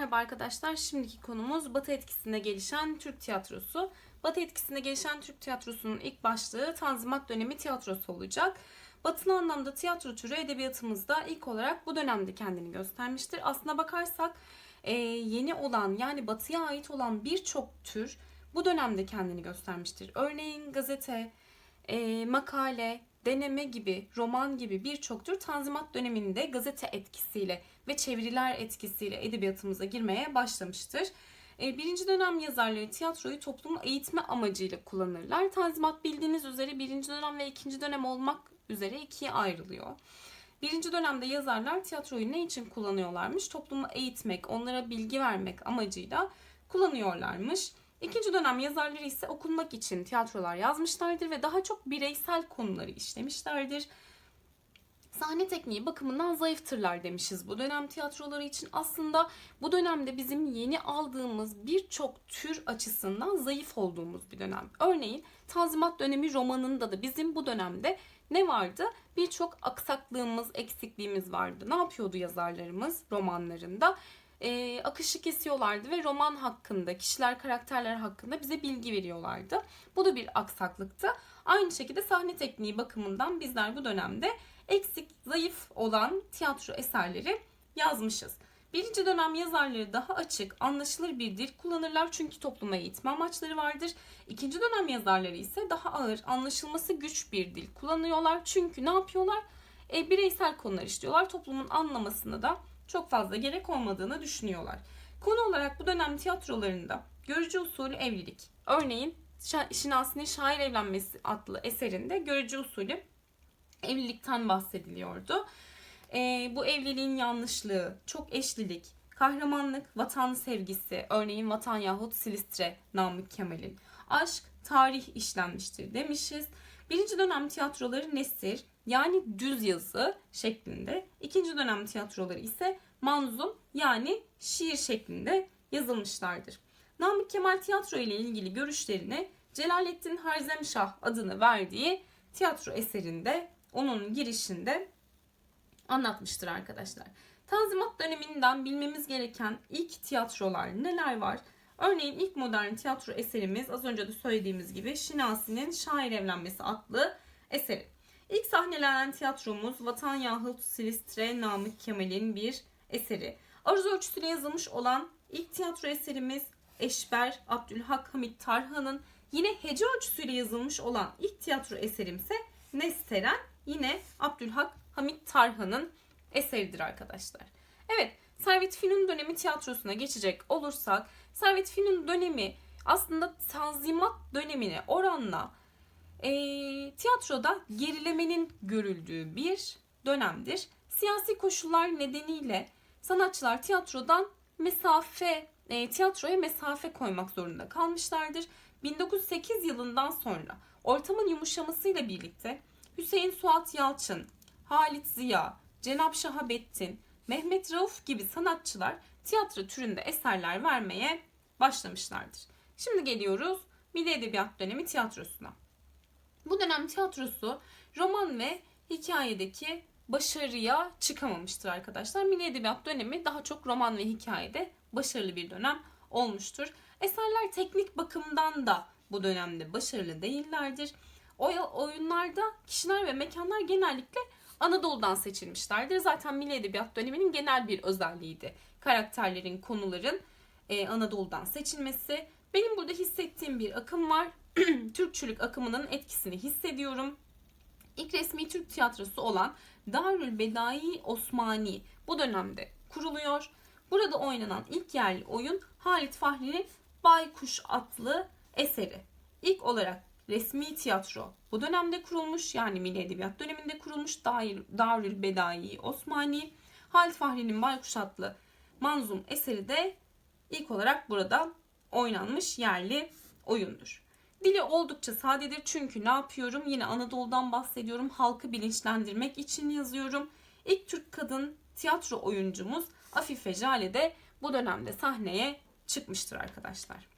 Merhaba arkadaşlar. Şimdiki konumuz Batı etkisinde gelişen Türk tiyatrosu. Batı etkisinde gelişen Türk tiyatrosunun ilk başlığı Tanzimat dönemi tiyatrosu olacak. Batılı anlamda tiyatro türü edebiyatımızda ilk olarak bu dönemde kendini göstermiştir. Aslına bakarsak e, yeni olan yani batıya ait olan birçok tür bu dönemde kendini göstermiştir. Örneğin gazete, e, makale, deneme gibi, roman gibi birçok tür Tanzimat döneminde gazete etkisiyle ve çeviriler etkisiyle edebiyatımıza girmeye başlamıştır. E, Birinci dönem yazarları tiyatroyu toplumu eğitme amacıyla kullanırlar. Tanzimat bildiğiniz üzere birinci dönem ve ikinci dönem olmak üzere ikiye ayrılıyor. Birinci dönemde yazarlar tiyatroyu ne için kullanıyorlarmış? Toplumu eğitmek, onlara bilgi vermek amacıyla kullanıyorlarmış. İkinci dönem yazarları ise okunmak için tiyatrolar yazmışlardır ve daha çok bireysel konuları işlemişlerdir. Sahne tekniği bakımından zayıftırlar demişiz bu dönem tiyatroları için. Aslında bu dönemde bizim yeni aldığımız birçok tür açısından zayıf olduğumuz bir dönem. Örneğin Tanzimat dönemi romanında da bizim bu dönemde ne vardı? Birçok aksaklığımız, eksikliğimiz vardı. Ne yapıyordu yazarlarımız romanlarında? E, akışı kesiyorlardı ve roman hakkında, kişiler, karakterler hakkında bize bilgi veriyorlardı. Bu da bir aksaklıktı. Aynı şekilde sahne tekniği bakımından bizler bu dönemde eksik, zayıf olan tiyatro eserleri yazmışız. Birinci dönem yazarları daha açık, anlaşılır bir dil kullanırlar çünkü topluma eğitme amaçları vardır. İkinci dönem yazarları ise daha ağır, anlaşılması güç bir dil kullanıyorlar. Çünkü ne yapıyorlar? E, bireysel konular işliyorlar. Toplumun anlamasını da çok fazla gerek olmadığını düşünüyorlar. Konu olarak bu dönem tiyatrolarında görücü usulü evlilik. Örneğin Şinasi'nin Şair Evlenmesi adlı eserinde görücü usulü evlilikten bahsediliyordu. E, bu evliliğin yanlışlığı, çok eşlilik, kahramanlık, vatan sevgisi, örneğin Vatan yahut Silistre Namık Kemal'in, aşk, tarih işlenmiştir demişiz. Birinci dönem tiyatroları nesir yani düz yazı şeklinde. İkinci dönem tiyatroları ise manzum yani şiir şeklinde yazılmışlardır. Namık Kemal tiyatro ile ilgili görüşlerini Celalettin Harzemşah adını verdiği tiyatro eserinde onun girişinde anlatmıştır arkadaşlar. Tanzimat döneminden bilmemiz gereken ilk tiyatrolar neler var? Örneğin ilk modern tiyatro eserimiz az önce de söylediğimiz gibi Şinasi'nin Şair Evlenmesi adlı eseri. İlk sahnelenen tiyatromuz Vatan Yahut Silistre Namık Kemal'in bir eseri. Aruz ölçüsüyle yazılmış olan ilk tiyatro eserimiz Eşber Abdülhak Hamit Tarhan'ın yine hece ölçüsüyle yazılmış olan ilk tiyatro eserimse Nesteren yine Abdülhak Hamit Tarhan'ın eseridir arkadaşlar. Evet Servet Fünun dönemi tiyatrosuna geçecek olursak Servet Fünun dönemi aslında Tanzimat dönemine oranla e, tiyatroda gerilemenin görüldüğü bir dönemdir. Siyasi koşullar nedeniyle sanatçılar tiyatrodan mesafe, e, tiyatroya mesafe koymak zorunda kalmışlardır. 1908 yılından sonra ortamın yumuşamasıyla birlikte Hüseyin Suat Yalçın, Halit Ziya, Cenab Şahabettin, Mehmet Rauf gibi sanatçılar tiyatro türünde eserler vermeye başlamışlardır. Şimdi geliyoruz Milli Edebiyat dönemi tiyatrosuna. Bu dönem tiyatrosu roman ve hikayedeki başarıya çıkamamıştır arkadaşlar. Milli Edebiyat dönemi daha çok roman ve hikayede başarılı bir dönem olmuştur. Eserler teknik bakımdan da bu dönemde başarılı değillerdir. O oyunlarda kişiler ve mekanlar genellikle Anadolu'dan seçilmişlerdir. Zaten Milli Edebiyat döneminin genel bir özelliğiydi. Karakterlerin, konuların e, Anadolu'dan seçilmesi. Benim burada hissettiğim bir akım var. Türkçülük akımının etkisini hissediyorum. İlk resmi Türk tiyatrosu olan Darül Bedai Osmani bu dönemde kuruluyor. Burada oynanan ilk yerli oyun Halit Fahri'nin Baykuş adlı eseri. İlk olarak resmi tiyatro bu dönemde kurulmuş yani Milli Edebiyat döneminde kurulmuş Darül Bedai Osmani. Halit Fahri'nin Baykuş adlı manzum eseri de ilk olarak burada oynanmış yerli oyundur. Dili oldukça sadedir çünkü ne yapıyorum? Yine Anadolu'dan bahsediyorum. Halkı bilinçlendirmek için yazıyorum. İlk Türk kadın tiyatro oyuncumuz Afife Jale de bu dönemde sahneye çıkmıştır arkadaşlar.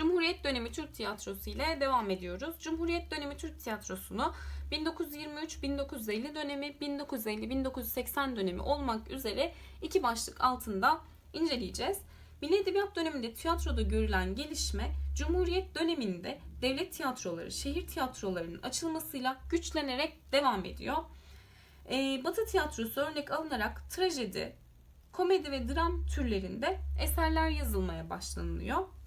Cumhuriyet dönemi Türk tiyatrosu ile devam ediyoruz. Cumhuriyet dönemi Türk tiyatrosunu 1923-1950 dönemi, 1950-1980 dönemi olmak üzere iki başlık altında inceleyeceğiz. Milli Edebiyat döneminde tiyatroda görülen gelişme, Cumhuriyet döneminde devlet tiyatroları, şehir tiyatrolarının açılmasıyla güçlenerek devam ediyor. Ee, Batı tiyatrosu örnek alınarak trajedi, komedi ve dram türlerinde eserler yazılmaya başlanılıyor.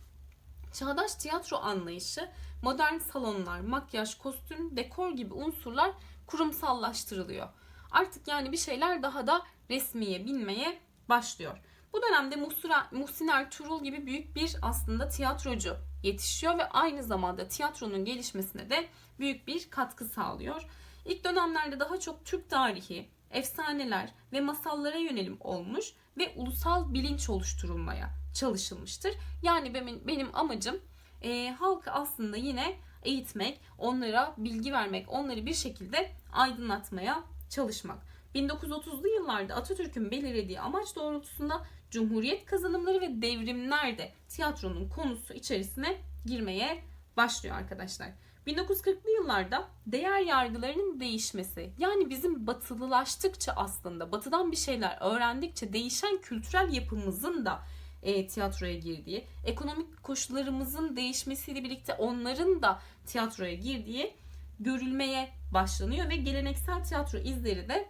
Çağdaş tiyatro anlayışı, modern salonlar, makyaj, kostüm, dekor gibi unsurlar kurumsallaştırılıyor. Artık yani bir şeyler daha da resmiye binmeye başlıyor. Bu dönemde Muhsura, Muhsin Ertuğrul gibi büyük bir aslında tiyatrocu yetişiyor ve aynı zamanda tiyatronun gelişmesine de büyük bir katkı sağlıyor. İlk dönemlerde daha çok Türk tarihi, efsaneler ve masallara yönelim olmuş ve ulusal bilinç oluşturulmaya çalışılmıştır. Yani benim, benim amacım e, halkı aslında yine eğitmek, onlara bilgi vermek, onları bir şekilde aydınlatmaya çalışmak. 1930'lu yıllarda Atatürk'ün belirlediği amaç doğrultusunda Cumhuriyet kazanımları ve devrimler de tiyatronun konusu içerisine girmeye başlıyor arkadaşlar. 1940'lı yıllarda değer yargılarının değişmesi yani bizim batılılaştıkça aslında batıdan bir şeyler öğrendikçe değişen kültürel yapımızın da e, tiyatroya girdiği, ekonomik koşullarımızın değişmesiyle birlikte onların da tiyatroya girdiği görülmeye başlanıyor ve geleneksel tiyatro izleri de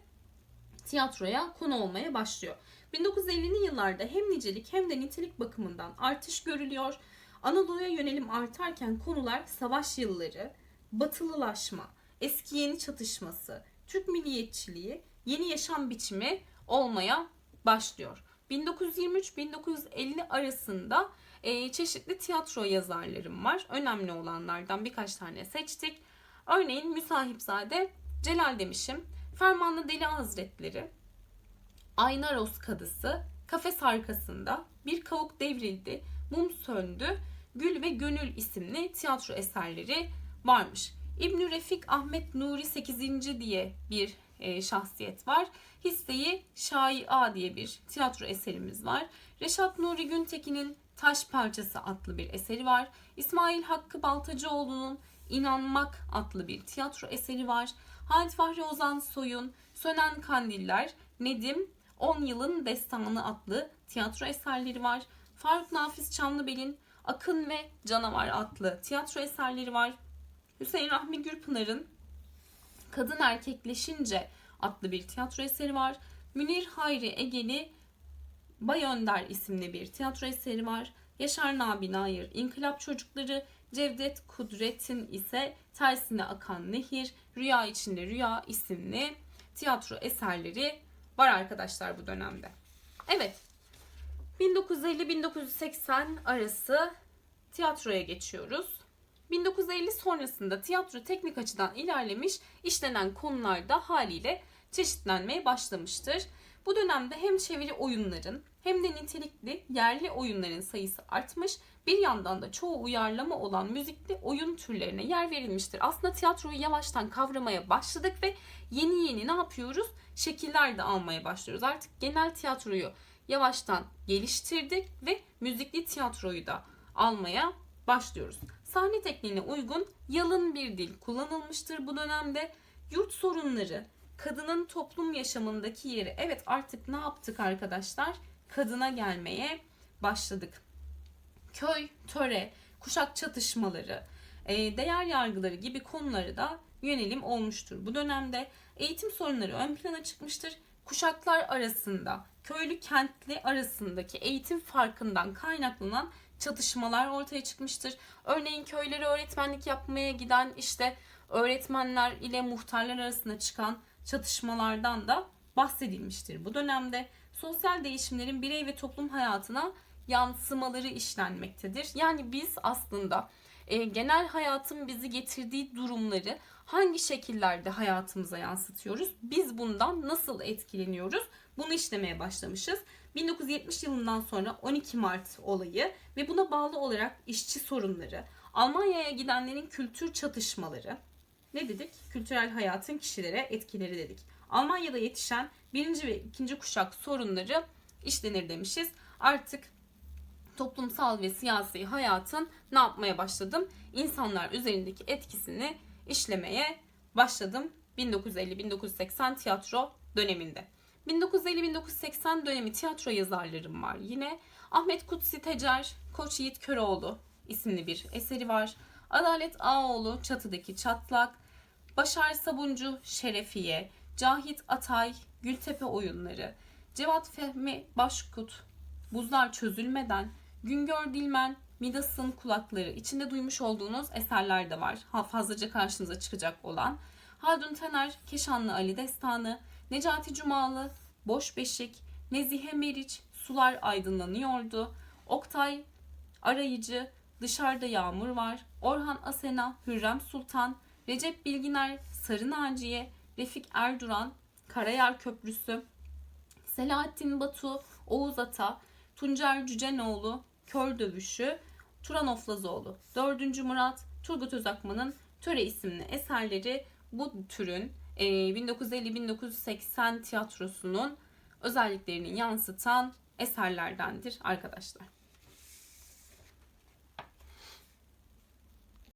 tiyatroya konu olmaya başlıyor. 1950'li yıllarda hem nicelik hem de nitelik bakımından artış görülüyor. Anadolu'ya yönelim artarken konular savaş yılları, batılılaşma, eski yeni çatışması, Türk milliyetçiliği, yeni yaşam biçimi olmaya başlıyor. 1923-1950 arasında e, çeşitli tiyatro yazarlarım var. Önemli olanlardan birkaç tane seçtik. Örneğin Müsahipzade Celal Demişim, Fermanlı Deli Hazretleri, Aynaros Kadısı, Kafes Arkasında, Bir Kavuk Devrildi, Mum Söndü, Gül ve Gönül isimli tiyatro eserleri varmış. İbn Refik Ahmet Nuri 8. diye bir e, şahsiyet var. Hisseyi Şaia diye bir tiyatro eserimiz var. Reşat Nuri Güntekin'in Taş Parçası adlı bir eseri var. İsmail Hakkı Baltacıoğlu'nun İnanmak adlı bir tiyatro eseri var. Halit Fahri Ozan Soy'un Sönen Kandiller, Nedim, 10 Yılın Destanı adlı tiyatro eserleri var. Faruk Nafiz Çamlıbel'in Akın ve Canavar adlı tiyatro eserleri var. Hüseyin Rahmi Gürpınar'ın Kadın Erkekleşince adlı bir tiyatro eseri var. Münir Hayri Egeli Bay Önder isimli bir tiyatro eseri var. Yaşar Nabi Nair İnkılap Çocukları, Cevdet Kudret'in ise Tersine Akan Nehir, Rüya İçinde Rüya isimli tiyatro eserleri var arkadaşlar bu dönemde. Evet. 1950-1980 arası tiyatroya geçiyoruz. 1950 sonrasında tiyatro teknik açıdan ilerlemiş, işlenen konularda haliyle çeşitlenmeye başlamıştır. Bu dönemde hem çeviri oyunların hem de nitelikli yerli oyunların sayısı artmış. Bir yandan da çoğu uyarlama olan müzikli oyun türlerine yer verilmiştir. Aslında tiyatroyu yavaştan kavramaya başladık ve yeni yeni ne yapıyoruz? Şekiller de almaya başlıyoruz. Artık genel tiyatroyu yavaştan geliştirdik ve müzikli tiyatroyu da almaya başlıyoruz. Sahne tekniğine uygun yalın bir dil kullanılmıştır bu dönemde. Yurt sorunları, kadının toplum yaşamındaki yeri. Evet artık ne yaptık arkadaşlar? Kadına gelmeye başladık. Köy, töre, kuşak çatışmaları, e, değer yargıları gibi konuları da yönelim olmuştur. Bu dönemde eğitim sorunları ön plana çıkmıştır. Kuşaklar arasında, köylü kentli arasındaki eğitim farkından kaynaklanan çatışmalar ortaya çıkmıştır. Örneğin köylere öğretmenlik yapmaya giden işte öğretmenler ile muhtarlar arasında çıkan çatışmalardan da bahsedilmiştir. Bu dönemde sosyal değişimlerin birey ve toplum hayatına yansımaları işlenmektedir. Yani biz aslında e, genel hayatın bizi getirdiği durumları hangi şekillerde hayatımıza yansıtıyoruz? Biz bundan nasıl etkileniyoruz? Bunu işlemeye başlamışız. 1970 yılından sonra 12 Mart olayı ve buna bağlı olarak işçi sorunları, Almanya'ya gidenlerin kültür çatışmaları, ne dedik? Kültürel hayatın kişilere etkileri dedik. Almanya'da yetişen birinci ve ikinci kuşak sorunları işlenir demişiz. Artık toplumsal ve siyasi hayatın ne yapmaya başladım? İnsanlar üzerindeki etkisini işlemeye başladım 1950-1980 tiyatro döneminde. 1950-1980 dönemi tiyatro yazarlarım var. Yine Ahmet Kutsi Tecer, Koç Yiğit Köroğlu isimli bir eseri var. Adalet Ağoğlu Çatıdaki Çatlak, Başar Sabuncu Şerefiye, Cahit Atay Gültepe Oyunları, Cevat Fehmi Başkut Buzlar Çözülmeden, Güngör Dilmen Midas'ın Kulakları içinde duymuş olduğunuz eserler de var. Fazlaca karşınıza çıkacak olan. Haldun Taner Keşanlı Ali Destanı, Necati Cumalı Boş Beşik, Nezihe Meriç Sular Aydınlanıyordu, Oktay Arayıcı Dışarıda Yağmur Var, Orhan Asena Hürrem Sultan, Recep Bilginer Sarı Naciye, Refik Erduran Karayar Köprüsü, Selahattin Batu, Oğuz Ata, Tuncer Cücenoğlu, Kör Dövüşü, Turan Oflazoğlu, 4. Murat, Turgut Özakman'ın Töre isimli eserleri bu türün e, 1950-1980 tiyatrosunun özelliklerini yansıtan eserlerdendir arkadaşlar.